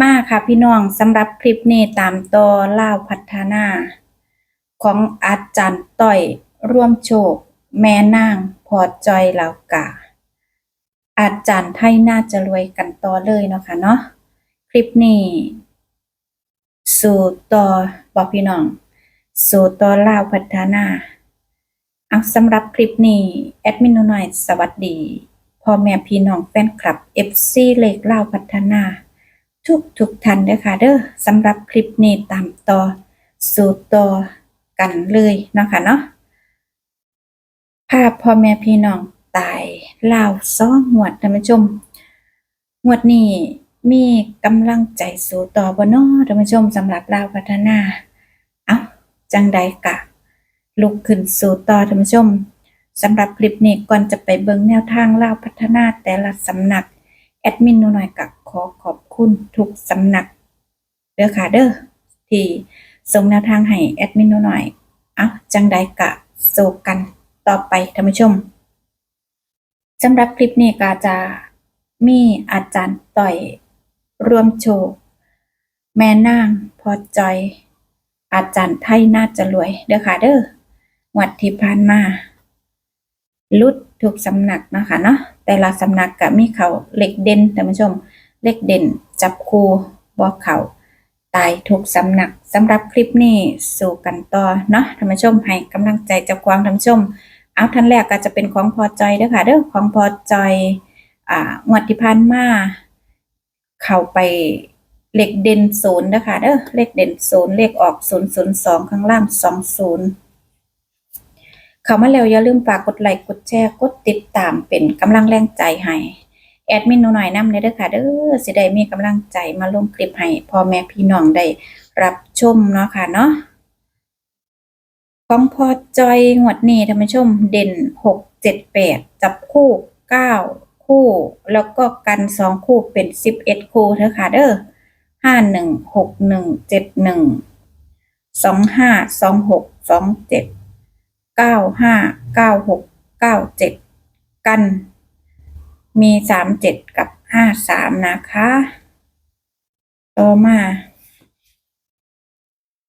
มาค่ะพี่น้องสำหรับคลิปนี้ตามต่อเล่าวพัฒนา ของอาจารย์ต้อยร่วมโชค แม่นางพอจอยเหล่ากาอาจารย์ไทยน่าจะรวยกันต่อเลยเนาะค่ะเนาะคลิปนี้สู่ต่อบอกพี่น้อง สู่ต่อเล่าวพัฒนาเอาสำหรับคลิปนี้แอดมินหน่อยสวัสดีพ่อแม่พี่น้องแฟนคลับ FC เลขเล่าวพัฒนา ทุกทุกท่านเด้อค่ะเด้อสำหรับคลิปนี้ตามต่อสู่ต่อกันเลยเนาะค่ะเนาะภาพพ่อแม่พี่น้องตายลาวซ้องหวดท่านผู้ชมหวดนี้มีกำลังใจสู่ต่อบ่เนาะท่านผู้ชมสำหรับลาวพัฒนา เอ้าจังใดกะ ลุกขึ้นสู่ต่อท่านผู้ชมสำหรับคลิปนี้ก่อนจะไปเบิ่งแนวทางลาวพัฒนาแต่ละสำนัก แอดมินหนูหน่อยกับ อขอบคุณทุกสำนัก เด้อค่ะเด้อที่ส่งแนวทางให้แอดมินหนูหน่อย เอาจังใดกะโซกันต่อไปท่านผู้ชมสำหรับคลิปนี้ก็จะมีอาจารย์ต่อยรวมโชว์ แม่นางพอจอย อาจารย์ไทยน่าจะรวย เด้อค่ะเด้อหวัดที่ผ่านมาลุดทุกสำนักนะคะเนาะแต่ละสำนักก็มีเขาเหล็กเด่นท่านผู้ชม เล็กเด่น จับคู่บอกเขาตายทุกสำนักสำหรับคลิปนี้สู่กันต่อเนาะท่านผู้ชมให้กำลังใจเจ้าควางท่านผู้ชม เอาท่านแรกก็จะเป็นของพอจอยเด้อค่ะเด้อของพอจอยอ่างวดที่ผ่านมาเข้าไปเลขเด่นศูนย์เด้อค่ะเด้อเลขเด่นศูนย์เลขออกศูนย์ศูนย์สองข้างล่างสองศูนย์เข้ามาแล้วอย่าลืมฝากกดไลค์กดแชร์กดติดตามเป็นกำลังแรงใจให้ แอดมินหนูหน่อยนำเด้อค่ะเด้อสิได้มีกำลังใจมาลงคลิปให้พ่อแม่พี่น้องได้รับชมเนาะค่ะเนาะของพอจอยงวดนี้ท่านผู้ชมเด่นหกเจ็ดแปดจับคู่เก้าคู่ แล้วก็กันสองคู่เป็นสิบเอ็ดคู่เด้อค่ะเด้อห้าหนึ่งหกหนึ่งเจ็ดหนึ่งสองห้าสองหกสองเจ็ดเก้าห้าเก้าหกเก้าเจ็ดกัน มีสามเจ็ดกับห้าสามนะคะ ต่อมา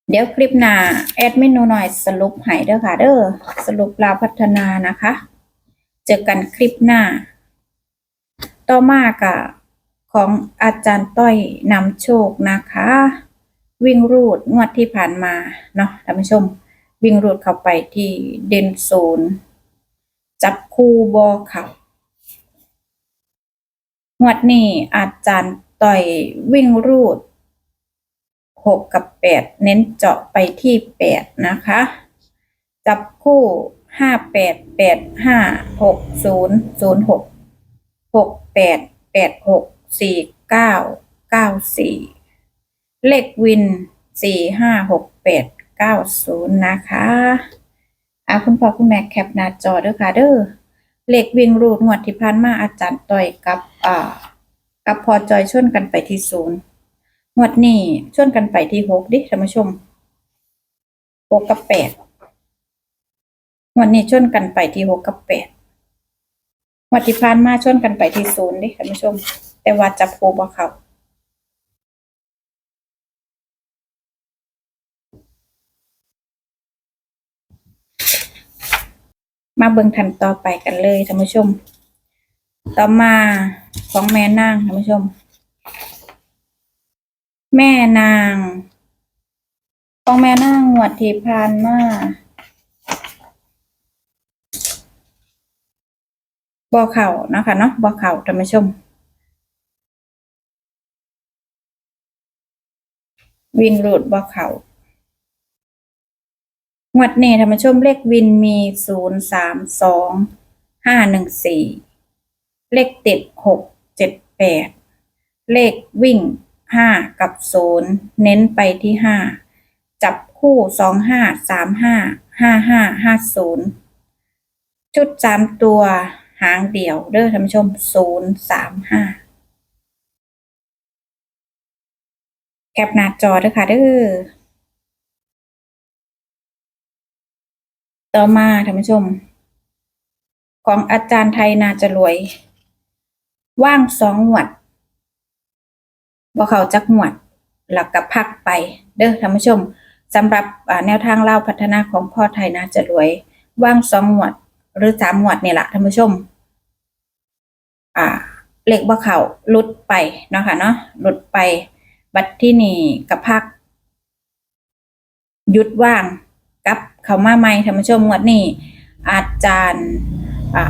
เดี๋ยวคลิปหน้าแอดเมนูหน่อยสรุปให้เด้อค่ะ เด้อสรุปลาพัฒนานะคะ เจอกันคลิปหน้า ต่อมากับของอาจารย์ต้อยนำโชคนะคะ วิ่งรูดงวดที่ผ่านมาเนาะท่านผู้ชม วิ่งรูดเข้าไปที่เดนศูนจับคู่บอเขา งวดนี้อาจารย์ต่อยวิ่งรูดหกกับแปดเน้นเจาะไปที่แปดนะคะ จับคู่ห้าแปดแปดห้าหกศูนย์ศูนย์หกหกแปดแปดหกสี่เก้าเก้าสี่เลขวินสี่ห้าหกแปด90นย์นะคะอ่าคุณพ่อคุณแม่แคปหน้าจอเด้อค่ะเด้อเลขวิ่งรูดงวดที่ผ่านมาอาจารย์ต่อยกับ อ่า กับพอจอยชนกันไปที่ศูนย์งวดนี้ชนกันไปที่หกดิท่านผู้ชมหกกับแปดงวดนี้ชนกันไปที่หกกับแปดงวดที่ผ่านมาชนกันไปที่ศูนย์ดิท่านผู้ชม แต่ว่าจับโคบ่เขามาเบิ่งทันต่อไปกันเลยท่านผู้ชม ต่อมาของแม่นางท่านผู้ชม แม่นางของแม่นางงวดที่ผ่านมาบ่เข่านะคะเนาะบ่เข่าท่านผู้ชม วินรูดบ่เข่างวดนี้ท่านผู้ชมเลขวินมีศูนย์สามสองห้าหนึ่งสี่ เลขติดหกเจ็ดแปดเลขวิ่งห้ากับศูนย์เน้นไปที่ห้าจับคู่สองห้าสามห้าห้าห้าห้าศูนย์ชุดสามตัวหางเดี่ยวเด้อท่านผู้ชมศูนย์สามห้าแคปหน้าจอเด้อค่ะเด้อต่อมาท่านผู้ชม ของอาจารย์ไทยนาจะรวย ว่างสองหวดบ่เขาจักงวดแล้วก็พักไป เด้อท่านผู้ชมสำหรับแนวทางเล่าพัฒนาของพ่อไทยนาจะรวย ว่างสองงวด หรือสามงวดนี่แหละท่านผู้ชม อ่าเหล็กบ่เขาลุดไปเนาะค่ะเนาะหลุดไป บัดที่นี่กับพักยุดว่างกับเขามาใหม่ท่านผู้ชมงวดนี้อาจารย์ อ่า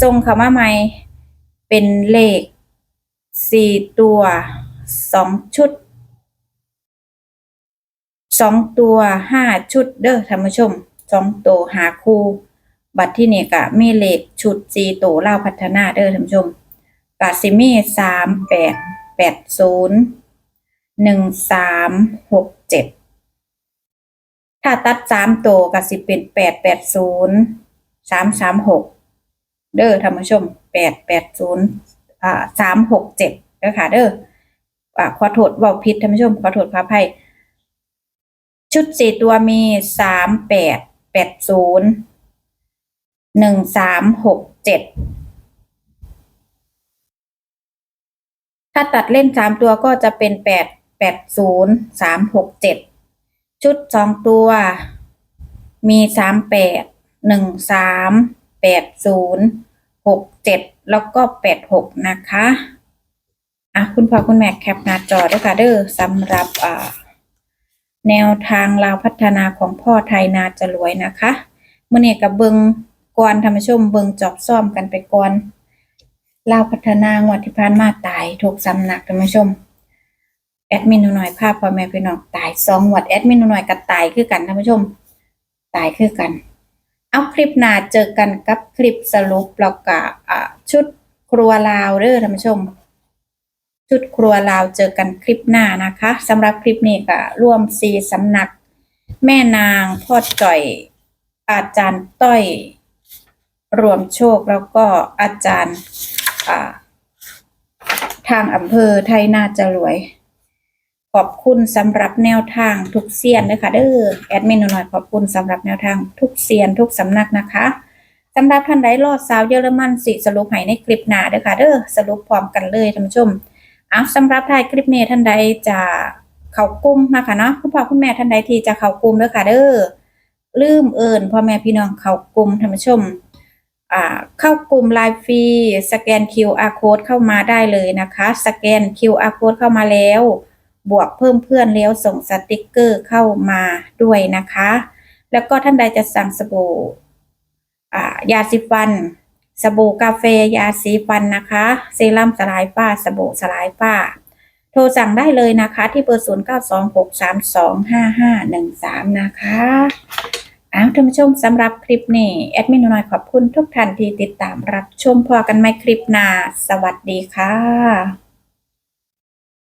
ส่งเขามาใหม่ เป็นเลขสี่ตัวสองชุดสองตัวห้าชุดเด้อท่านผู้ชมสองตัวหาคู่บัตรที่นี่ก็มีเลขชุดสี่ตัวเล่าพัฒนาเด้อท่านผู้ชมกาซิมีสามแปดแปดศูนย์หนึ่งสามหกเจ็ดถ้าตัดสามตัวก็สิเป็นแปดแปดศูนย์สามสามหก เด้อท่านผู้ชมแปดแปดศูนย์อ่าสามหกเจ็ดเด้อค่ะ เด้ออ่าขอโทษว่าผิดท่านผู้ชมขอโทษขออภัยชุดสี่ตัวมีสามแปดแปดศูนย์หนึ่งสามหกเจ็ดถ้าตัดเล่นสามตัวก็จะเป็นแปดแปดศูนย์สามหกเจ็ดชุดสองตัว มีสามแปดหนึ่งสาม แปดศูนย์หกเจ็ดแล้วก็แปดหกนะคะอะคุณพ่อคุณแม่แคปหน้าจอด้วยค่ะเด้อสำหรับอ่าแนวทางลาวพัฒนาของพ่อไทยนาจะรวยนะคะเมื่อนี้กับเบิงก่อนธรรมชมเบิงจอบซ่อมกันไปก่อนลาวพัฒนางวดที่ผ่านมาตายถูกสำนักธรรมชมแอดมินหน่อยภาพพ่อแม่พี่น้องตายสองหวดแอดมินหนูหน่อยก็ตายคือกันท่านผู้ชม ตายคือกัน เอาคลิปหน้าเจอกันกับคลิปสรุปแล้วก็อ่าชุดครัวลาวเด้อท่านผู้ชม ชุดครัวลาวเจอกันคลิปหน้านะคะสำหรับคลิปนี้ก็ร่วมสีสำนัก แม่นางพ่อจ่อย อาจารย์ต้อย รวมโชคแล้วก็อาจารย์ทางอำเภอไทยนาจะรวย อบคุณสำหรับแนวทางทุกเซียนเลยค่ะเด้อแอดมินหน่อยขอบคุณสำหรับแนวทางทุกเซียนทุกสำนักนะคะสำหรับท่านใดรอดสาวเยอรมันสิสรุปให้ในคลิปหน้าเด้อค่ะเด้อสรุปพร้อมกันเลยท่านผู้ชมเอาสำหรับท้ายคลิปนี้ท่านใดจะเข้ากลุ่มนะคะเนาะคุณพ่อคุณแม่ท่านใดที่จะเข้ากลุ่มเด้อค่ะเด้อลืมเอิญพ่อแม่พี่น้องเข้ากลุ่มท่านผู้ชมอ่าเข้ากลุ่มไลฟ์ฟรีสแกน QR code เข้ามาได้เลยนะคะ สแกน QR code เข้ามาแล้ว บวกเพิ่มเพื่อนแล้วส่งสติกเกอร์เข้ามาด้วยนะคะ แล้วก็ท่านใดจะสั่งสบู่ยาสีฟัน สบู่กาแฟยาสีฟันนะคะ เซรั่มสลายฝ้า สบู่สลายฝ้า โทรสั่งได้เลยนะคะที่เบอร์ 0 9 2 6 3 2 5 5 1 3 นะคะอ้าวท่านผู้ชมสำหรับคลิปนี้ แอดมินน่อยขอบคุณทุกท่านที่ติดตามรับชมพอกันไหมคลิปหน้า สวัสดีค่ะ